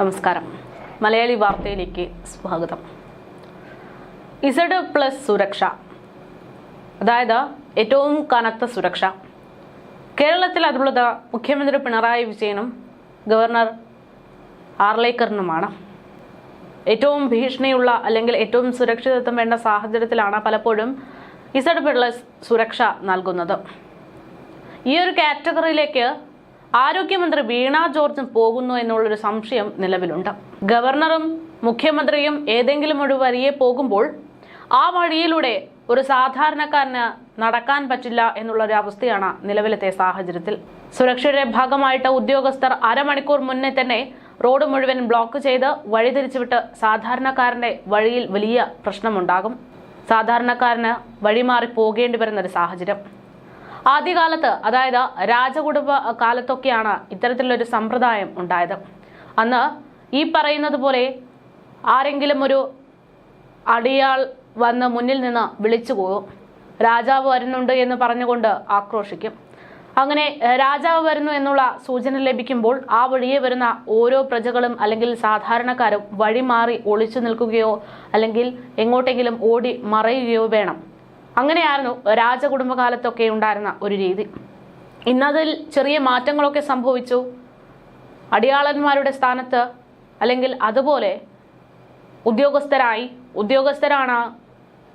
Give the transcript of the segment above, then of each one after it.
നമസ്കാരം. മലയാളി വാർത്തയിലേക്ക് സ്വാഗതം. ഇസഡ് പ്ലസ് സുരക്ഷ. അതായത് ഏറ്റവും കനത്ത സുരക്ഷ. കേരളത്തിൽ അതുള്ളത് മുഖ്യമന്ത്രി പിണറായി വിജയനും ഗവർണർ ആർലേക്കറിനുമാണ്. ഏറ്റവും ഭീഷണിയുള്ള അല്ലെങ്കിൽ ഏറ്റവും സുരക്ഷിതത്വം വേണ്ട സാഹചര്യത്തിലാണ് പലപ്പോഴും ഇസഡ് പ്ലസ് സുരക്ഷ നൽകുന്നത്. ഈ ഒരു കാറ്റഗറിയിലേക്ക് ആരോഗ്യമന്ത്രി വീണ ജോർജും പോകുന്നു എന്നുള്ളൊരു സംശയം നിലവിലുണ്ട്. ഗവർണറും മുഖ്യമന്ത്രിയും ഏതെങ്കിലും ഒരു വരിയെ പോകുമ്പോൾ ആ വഴിയിലൂടെ ഒരു സാധാരണക്കാരന് നടക്കാൻ പറ്റില്ല എന്നുള്ളൊരു അവസ്ഥയാണ് നിലവിലത്തെ സാഹചര്യത്തിൽ. സുരക്ഷയുടെ ഭാഗമായിട്ട് ഉദ്യോഗസ്ഥർ അരമണിക്കൂർ മുന്നേ തന്നെ റോഡ് മുഴുവൻ ബ്ലോക്ക് ചെയ്ത് വഴിതിരിച്ചുവിട്ട് സാധാരണക്കാരന്റെ വഴിയിൽ വലിയ പ്രശ്നമുണ്ടാകും. സാധാരണക്കാരന് വഴിമാറി പോകേണ്ടി വരുന്ന ഒരു സാഹചര്യം. ആദ്യകാലത്ത് അതായത് രാജകുടുംബ കാലത്തൊക്കെയാണ് ഇത്തരത്തിലുള്ളൊരു സമ്പ്രദായം ഉണ്ടായത്. അന്ന് ഈ പറയുന്നത് പോലെ ആരെങ്കിലും ഒരു അടിയാൾ വന്ന് മുന്നിൽ നിന്ന് വിളിച്ചു പോകും രാജാവ് വരുന്നുണ്ട് എന്ന് പറഞ്ഞുകൊണ്ട് ആക്രോശിക്കും. അങ്ങനെ രാജാവ് വരുന്നു എന്നുള്ള സൂചന ലഭിക്കുമ്പോൾ ആ വഴിയെ വരുന്ന ഓരോ പ്രജകളും അല്ലെങ്കിൽ സാധാരണക്കാരും വഴി മാറി ഒളിച്ചു നിൽക്കുകയോ അല്ലെങ്കിൽ എങ്ങോട്ടെങ്കിലും ഓടി മറയുകയോ വേണം. അങ്ങനെയായിരുന്നു രാജകുടുംബകാലത്തൊക്കെ ഉണ്ടായിരുന്ന ഒരു രീതി. ഇന്നതിൽ ചെറിയ മാറ്റങ്ങളൊക്കെ സംഭവിച്ചു. അടിയാളന്മാരുടെ സ്ഥാനത്ത് അല്ലെങ്കിൽ അതുപോലെ ഉദ്യോഗസ്ഥരായി. ഉദ്യോഗസ്ഥരാണ്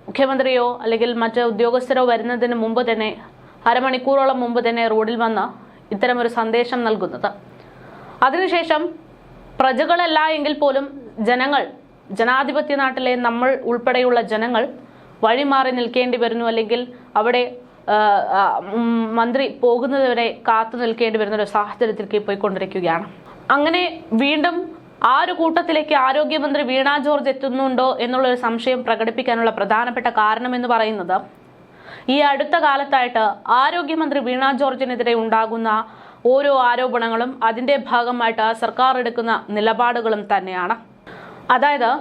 മുഖ്യമന്ത്രിയോ അല്ലെങ്കിൽ മറ്റ് ഉദ്യോഗസ്ഥരോ വരുന്നതിന് മുമ്പ് തന്നെ അരമണിക്കൂറോളം മുമ്പ് തന്നെ റോഡിൽ വന്ന് ഇത്തരമൊരു സന്ദേശം നൽകുന്നത്. അതിനുശേഷം പ്രജകളല്ല എങ്കിൽ പോലും ജനങ്ങൾ ജനാധിപത്യ നാട്ടിലെ നമ്മൾ ഉൾപ്പെടെയുള്ള ജനങ്ങൾ വഴിമാറി നിൽക്കേണ്ടി വരുന്നു അല്ലെങ്കിൽ അവിടെ മന്ത്രി പോകുന്നതുവരെ കാത്തു നിൽക്കേണ്ടി വരുന്ന ഒരു സാഹചര്യത്തിലേക്ക് പോയിക്കൊണ്ടിരിക്കുകയാണ്. അങ്ങനെ വീണ്ടും ആ ഒരു കൂട്ടത്തിലേക്ക് ആരോഗ്യമന്ത്രി വീണ ജോർജ് എത്തുന്നുണ്ടോ എന്നുള്ളൊരു സംശയം പ്രകടിപ്പിക്കാനുള്ള പ്രധാനപ്പെട്ട കാരണം എന്ന് പറയുന്നത് ഈ അടുത്ത കാലത്തായിട്ട് ആരോഗ്യമന്ത്രി വീണ ജോർജിനെതിരെ ഉണ്ടാകുന്ന ഓരോ ആരോപണങ്ങളും അതിന്റെ ഭാഗമായിട്ട് സർക്കാർ എടുക്കുന്ന നിലപാടുകളും തന്നെയാണ്. അതായത്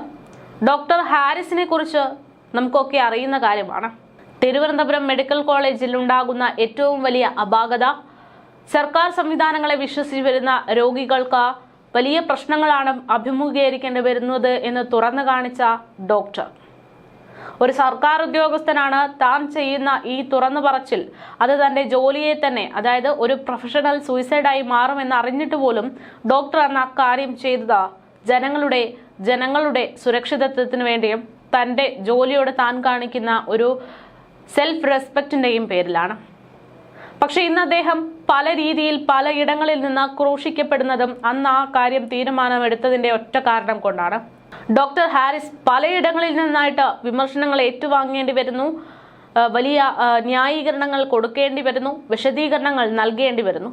ഡോക്ടർ ഹാരിസിനെ കുറിച്ച് നമുക്കൊക്കെ അറിയുന്ന കാര്യമാണ്. തിരുവനന്തപുരം മെഡിക്കൽ കോളേജിൽ ഉണ്ടാകുന്ന ഏറ്റവും വലിയ അപാകത സർക്കാർ സംവിധാനങ്ങളെ വിശ്വസിച്ച് വരുന്ന രോഗികൾക്ക് വലിയ പ്രശ്നങ്ങളാണ് അഭിമുഖീകരിക്കേണ്ടി വരുന്നത് എന്ന് തുറന്നു കാണിച്ച ഡോക്ടർ. ഒരു സർക്കാർ ഉദ്യോഗസ്ഥനാണ് താൻ ചെയ്യുന്ന ഈ തുറന്നു പറച്ചിൽ അത് തന്റെ ജോലിയെ തന്നെ അതായത് ഒരു പ്രൊഫഷണൽ സൂയിസൈഡായി മാറുമെന്ന് അറിഞ്ഞിട്ട് പോലും ഡോക്ടർ അന്ന് കാര്യം ചെയ്തത് ജനങ്ങളുടെ ജനങ്ങളുടെ സുരക്ഷിതത്വത്തിന് വേണ്ടിയും തന്റെ ജോലിയോട് താൻ കാണിക്കുന്ന ഒരു സെൽഫ് റെസ്പെക്റ്റിന്റെയും പേരിലാണ്. പക്ഷെ ഇന്ന് അദ്ദേഹം പല രീതിയിൽ പല ഇടങ്ങളിൽ നിന്ന് ക്രൂശിക്കപ്പെടുന്നതും അന്ന് ആ കാര്യം തീരുമാനമെടുത്തതിന്റെ ഒറ്റ കാരണം കൊണ്ടാണ്. ഡോക്ടർ ഹാരിസ് പലയിടങ്ങളിൽ നിന്നായിട്ട് വിമർശനങ്ങൾ ഏറ്റുവാങ്ങേണ്ടി വരുന്നു. വലിയ ന്യായീകരണങ്ങൾ കൊടുക്കേണ്ടി വരുന്നു. വിശദീകരണങ്ങൾ നൽകേണ്ടി വരുന്നു.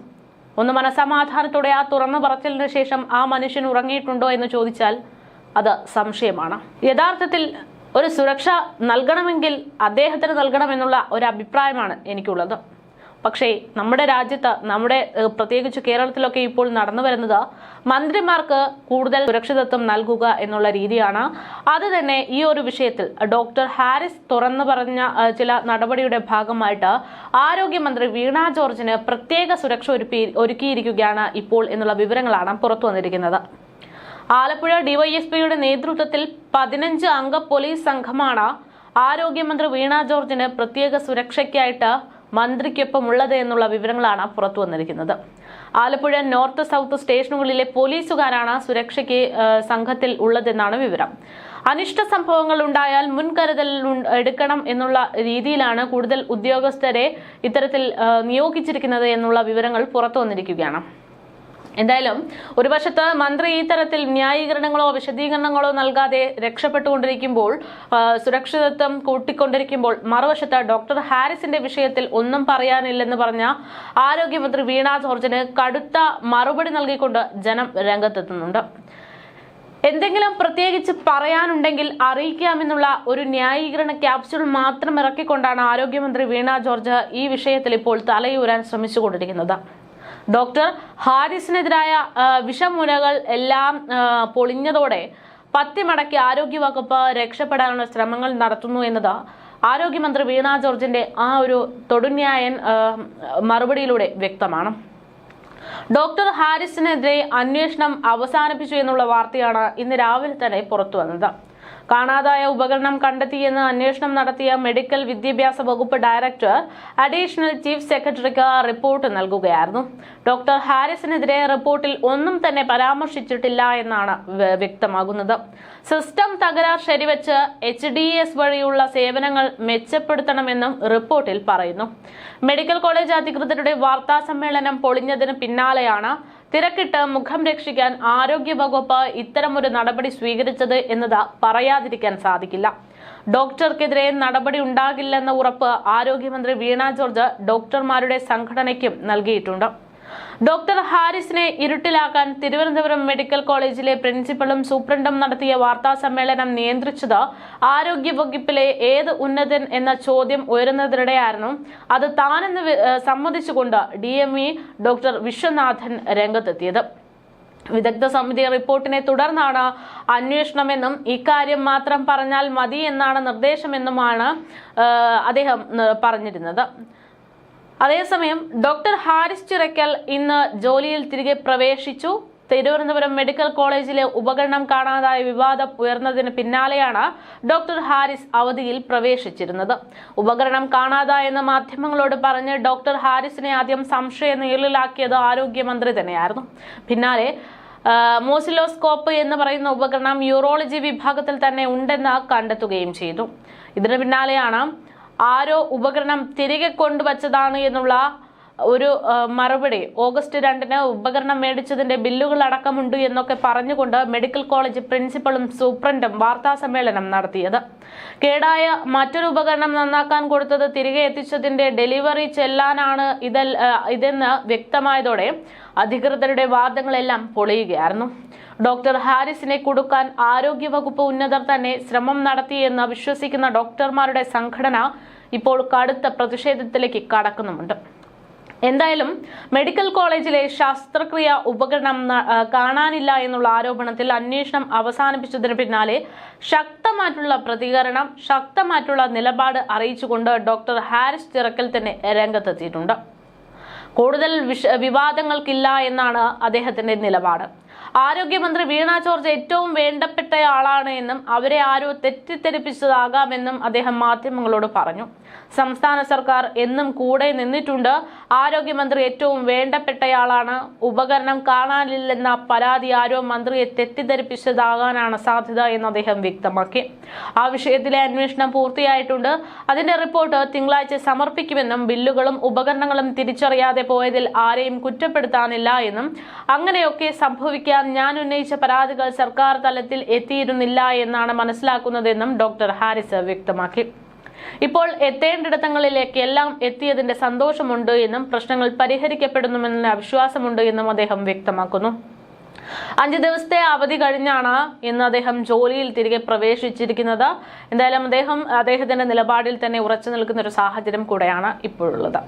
ഒന്ന് മനസമാധാനത്തോടെ ആ തുറന്നു പറച്ചിലിന് ശേഷം ആ മനുഷ്യൻ ഉറങ്ങിയിട്ടുണ്ടോ എന്ന് ചോദിച്ചാൽ അത് സംശയമാണ്. യഥാർത്ഥത്തിൽ ഒരു സുരക്ഷ നൽകണമെങ്കിൽ അദ്ദേഹത്തിന് നൽകണമെന്നുള്ള ഒരു അഭിപ്രായമാണ് എനിക്കുള്ളത്. പക്ഷേ നമ്മുടെ രാജ്യത്ത് നമ്മുടെ പ്രത്യേകിച്ച് കേരളത്തിലൊക്കെ ഇപ്പോൾ നടന്നു വരുന്നത് മന്ത്രിമാർക്ക് കൂടുതൽ സുരക്ഷിതത്വം നൽകുക എന്നുള്ള രീതിയാണ്. അത് തന്നെ ഈ ഒരു വിഷയത്തിൽ ഡോക്ടർ ഹാരിസ് തുറന്നു പറഞ്ഞ ചില നടപടിയുടെ ഭാഗമായിട്ട് ആരോഗ്യമന്ത്രി വീണ ജോർജിന് പ്രത്യേക സുരക്ഷ ഒരുക്കി ഒരുക്കിയിരിക്കുകയാണ് ഇപ്പോൾ എന്നുള്ള വിവരങ്ങളാണ് പുറത്തു വന്നിരിക്കുന്നത്. ആലപ്പുഴ ഡിവൈഎസ്പിയുടെ നേതൃത്വത്തിൽ പതിനഞ്ച് അംഗ പോലീസ് സംഘമാണ് ആരോഗ്യമന്ത്രി വീണ ജോർജിന് പ്രത്യേക സുരക്ഷയ്ക്കായിട്ട് മന്ത്രിക്കൊപ്പം ഉള്ളത് എന്നുള്ള വിവരങ്ങളാണ് പുറത്തു വന്നിരിക്കുന്നത്. ആലപ്പുഴ നോർത്ത് സൗത്ത് സ്റ്റേഷനുകളിലെ പോലീസുകാരാണ് സുരക്ഷയ്ക്ക് സംഘത്തിൽ ഉള്ളതെന്നാണ് വിവരം. അനിഷ്ട സംഭവങ്ങൾ ഉണ്ടായാൽ മുൻകരുതൽ എടുക്കണം എന്നുള്ള രീതിയിലാണ് കൂടുതൽ ഉദ്യോഗസ്ഥരെ ഇത്തരത്തിൽ നിയോഗിച്ചിരിക്കുന്നത് എന്നുള്ള വിവരങ്ങൾ പുറത്തു വന്നിരിക്കുകയാണ്. എന്തായാലും ഒരു വശത്ത് മന്ത്രി ഈ തരത്തിൽ ന്യായീകരണങ്ങളോ വിശദീകരണങ്ങളോ നൽകാതെ രക്ഷപ്പെട്ടുകൊണ്ടിരിക്കുമ്പോൾ സുരക്ഷിതത്വം കൂട്ടിക്കൊണ്ടിരിക്കുമ്പോൾ മറുവശത്ത് ഡോക്ടർ ഹാരിസിന്റെ വിഷയത്തിൽ ഒന്നും പറയാനില്ലെന്ന് പറഞ്ഞ ആരോഗ്യമന്ത്രി വീണ ജോർജിന് കടുത്ത മറുപടി നൽകിക്കൊണ്ട് ജനം രംഗത്തെത്തുന്നുണ്ട്. എന്തെങ്കിലും പ്രത്യേകിച്ച് പറയാനുണ്ടെങ്കിൽ അറിയിക്കാമെന്നുള്ള ഒരു ന്യായീകരണ ക്യാപ്സ്യൂൾ മാത്രം ഇറക്കിക്കൊണ്ടാണ് ആരോഗ്യമന്ത്രി വീണ ജോർജ് ഈ വിഷയത്തിൽ ഇപ്പോൾ തലയൂരാൻ ശ്രമിച്ചുകൊണ്ടിരിക്കുന്നത്. ഡോക്ടർ ഹാരിസിനെതിരായ ആ, എല്ലാം പൊളിഞ്ഞതോടെ പൊളിഞ്ഞതോടെ പത്തിമടക്കി ആരോഗ്യവകുപ്പ് രക്ഷപ്പെടാനുള്ള ശ്രമങ്ങൾ നടത്തുന്നു എന്നത് ആരോഗ്യമന്ത്രി വീണ ജോർജിന്റെ ആ ഒരു തൊടുന്യായൻ മറുപടിയിലൂടെ വ്യക്തമാണ്. ഡോക്ടർ ഹാരിസിനെതിരെ അന്വേഷണം അവസാനിപ്പിച്ചു എന്നുള്ള വാർത്തയാണ് ഇന്ന് രാവിലെ തന്നെ പുറത്തു വന്നത് കാണാതായ ഉപകരണം കണ്ടെത്തിയെന്ന് അന്വേഷണം നടത്തിയ മെഡിക്കൽ വിദ്യാഭ്യാസ വകുപ്പ് ഡയറക്ടർ അഡീഷണൽ ചീഫ് സെക്രട്ടറിക്ക് റിപ്പോർട്ട് നൽകുകയായിരുന്നു. ഡോക്ടർ ഹാരിസിനെതിരെ റിപ്പോർട്ടിൽ ഒന്നും തന്നെ പരാമർശിച്ചിട്ടില്ല എന്നാണ് വ്യക്തമാകുന്നത്. സിസ്റ്റം തകരാർ ശരിവെച്ച് എച്ച് ഡി എസ് വഴിയുള്ള സേവനങ്ങൾ മെച്ചപ്പെടുത്തണമെന്നും റിപ്പോർട്ടിൽ പറയുന്നു. മെഡിക്കൽ കോളേജ് അധികൃതരുടെ വാർത്താ സമ്മേളനം പൊളിഞ്ഞതിന് പിന്നാലെയാണ് തിരക്കിട്ട് മുഖം രക്ഷിക്കാൻ ആരോഗ്യവകുപ്പ് ഇത്തരമൊരു നടപടി സ്വീകരിച്ചത് എന്നത് പറയാതിരിക്കാൻ സാധിക്കില്ല. ഡോക്ടർക്കെതിരെ നടപടി ഉണ്ടാകില്ലെന്ന ഉറപ്പ് ആരോഗ്യമന്ത്രി വീണ ജോർജ് ഡോക്ടർമാരുടെ സംഘടനയ്ക്കും നൽകിയിട്ടുണ്ട്. ഡോക്ടർ ഹാരിസിനെ ഇരുട്ടിലാക്കാൻ തിരുവനന്തപുരം മെഡിക്കൽ കോളേജിലെ പ്രിൻസിപ്പളും സൂപ്രണ്ടും നടത്തിയ വാർത്താ സമ്മേളനം നിയന്ത്രിച്ചത് ആരോഗ്യ വകുപ്പിലെ ഏത് ഉന്നതൻ എന്ന ചോദ്യം ഉയരുന്നതിനിടെയായിരുന്നു. അത് താനെന്ന് സമ്മതിച്ചുകൊണ്ട് D M E doctor Viswanathan രംഗത്തെത്തിയത്. വിദഗ്ധ സമിതി റിപ്പോർട്ടിനെ തുടർന്നാണ് അന്വേഷണമെന്നും ഇക്കാര്യം മാത്രം പറഞ്ഞാൽ മതി എന്നാണ് നിർദ്ദേശമെന്നുമാണ് അദ്ദേഹം പറഞ്ഞിരുന്നത്. അതേസമയം ഡോക്ടർ ഹാരിസ് ചിറക്കൽ ഇന്ന് ജോലിയിൽ തിരികെ പ്രവേശിച്ചു. തിരുവനന്തപുരം മെഡിക്കൽ കോളേജിലെ ഉപകരണം കാണാതായ വിവാദം ഉയർന്നതിന് പിന്നാലെയാണ് ഡോക്ടർ ഹാരിസ് അവധിയിൽ പ്രവേശിച്ചിരുന്നത്. ഉപകരണം കാണാതായെന്ന് മാധ്യമങ്ങളോട് പറഞ്ഞ് ഡോക്ടർ ഹാരിസിനെ ആദ്യം സംശയ നീളിലാക്കിയത് ആരോഗ്യമന്ത്രി തന്നെയായിരുന്നു. പിന്നാലെ മോസിലോസ്കോപ്പ് എന്ന് പറയുന്ന ഉപകരണം യൂറോളജി വിഭാഗത്തിൽ തന്നെ ഉണ്ടെന്ന് കണ്ടെത്തുകയും ചെയ്തു. ഇതിന് പിന്നാലെയാണ് ആരോ ഉപകരണം തിരികെ കൊണ്ടുവച്ചതാണ് എന്നുള്ള ഒരു മറുപടി. ഓഗസ്റ്റ് രണ്ടിന് ഉപകരണം മേടിച്ചതിന്റെ ബില്ലുകൾ അടക്കമുണ്ട് എന്നൊക്കെ പറഞ്ഞുകൊണ്ട് മെഡിക്കൽ കോളേജ് പ്രിൻസിപ്പളും സൂപ്രണ്ടും വാർത്താ സമ്മേളനം നടത്തിയത്. കേടായ മറ്റൊരു ഉപകരണം നന്നാക്കാൻ കൊടുത്തത് തിരികെ എത്തിച്ചതിന്റെ ഡെലിവറി ചെല്ലാനാണ് ഇതൽ ഇതെന്ന് വ്യക്തമായതോടെ അധികൃതരുടെ വാദങ്ങളെല്ലാം പൊളിയുകയായിരുന്നു. ഡോക്ടർ ഹാരിസിനെ കൊടുക്കാൻ ആരോഗ്യവകുപ്പ് ഉന്നതർ തന്നെ ശ്രമം നടത്തിയെന്ന് വിശ്വസിക്കുന്ന ഡോക്ടർമാരുടെ സംഘടന ഇപ്പോൾ കടുത്ത പ്രതിഷേധത്തിലേക്ക് കടക്കുന്നുമുണ്ട്. എന്തായാലും മെഡിക്കൽ കോളേജിലെ ശസ്ത്രക്രിയ ഉപകരണം കാണാനില്ല എന്നുള്ള ആരോപണത്തിൽ അന്വേഷണം അവസാനിപ്പിച്ചതിന് പിന്നാലെ ശക്തമായിട്ടുള്ള പ്രതികരണം ശക്തമായിട്ടുള്ള നിലപാട് അറിയിച്ചുകൊണ്ട് ഡോക്ടർ ഹാരിസ് ചിറക്കൽ തന്നെ രംഗത്തെത്തിയിട്ടുണ്ട്. കൂടുതൽ വിഷ വിവാദങ്ങൾക്കില്ല എന്നാണ് അദ്ദേഹത്തിന്റെ നിലപാട്. ആരോഗ്യമന്ത്രി വീണ ജോർജ് ഏറ്റവും വേണ്ടപ്പെട്ടയാളാണ് എന്നും അവരെ ആരോ തെറ്റിദ്ധരിപ്പിച്ചതാകാമെന്നും അദ്ദേഹം മാധ്യമങ്ങളോട് പറഞ്ഞു. സംസ്ഥാന സർക്കാർ എന്നും കൂടെ നിന്നിട്ടുണ്ട്. ആരോഗ്യമന്ത്രി ഏറ്റവും വേണ്ടപ്പെട്ടയാളാണ്. ഉപകരണം കാണാനില്ലെന്ന പരാതി ആരോ മന്ത്രിയെ തെറ്റിദ്ധരിപ്പിച്ചതാകാനാണ് സാധ്യത എന്ന് അദ്ദേഹം വ്യക്തമാക്കി. ആ വിഷയത്തിലെ അന്വേഷണം പൂർത്തിയായിട്ടുണ്ട്. അതിന്റെ റിപ്പോർട്ട് തിങ്കളാഴ്ച സമർപ്പിക്കുമെന്നും ബില്ലുകളും ഉപകരണങ്ങളും തിരിച്ചറിയാതെ പോയതിൽ ആരെയും കുറ്റപ്പെടുത്താനില്ല എന്നും അങ്ങനെയൊക്കെ സംഭവിക്കാൻ ഞാൻ ഉന്നയിച്ച പരാതികൾ സർക്കാർ തലത്തിൽ എത്തിയിരുന്നില്ല എന്നാണ് മനസ്സിലാക്കുന്നതെന്നും ഡോക്ടർ ഹാരിസ് വ്യക്തമാക്കി. ഇപ്പോൾ എത്തേണ്ടിടത്തങ്ങളിലേക്ക് എല്ലാം എത്തിയതിന്റെ സന്തോഷമുണ്ട് എന്നും പ്രശ്നങ്ങൾ പരിഹരിക്കപ്പെടുന്നുമെന്ന വിശ്വാസമുണ്ട് എന്നും അദ്ദേഹം വ്യക്തമാക്കുന്നു. അഞ്ച് ദിവസത്തെ അവധി കഴിഞ്ഞാണ് ഇന്ന് അദ്ദേഹം ജോലിയിൽ തിരികെ പ്രവേശിച്ചിരിക്കുന്നത്. എന്തായാലും അദ്ദേഹം അദ്ദേഹത്തിന്റെ നിലപാടിൽ തന്നെ ഉറച്ചു നിൽക്കുന്ന ഒരു സാഹചര്യം കൂടെയാണ് ഇപ്പോഴുള്ളത്.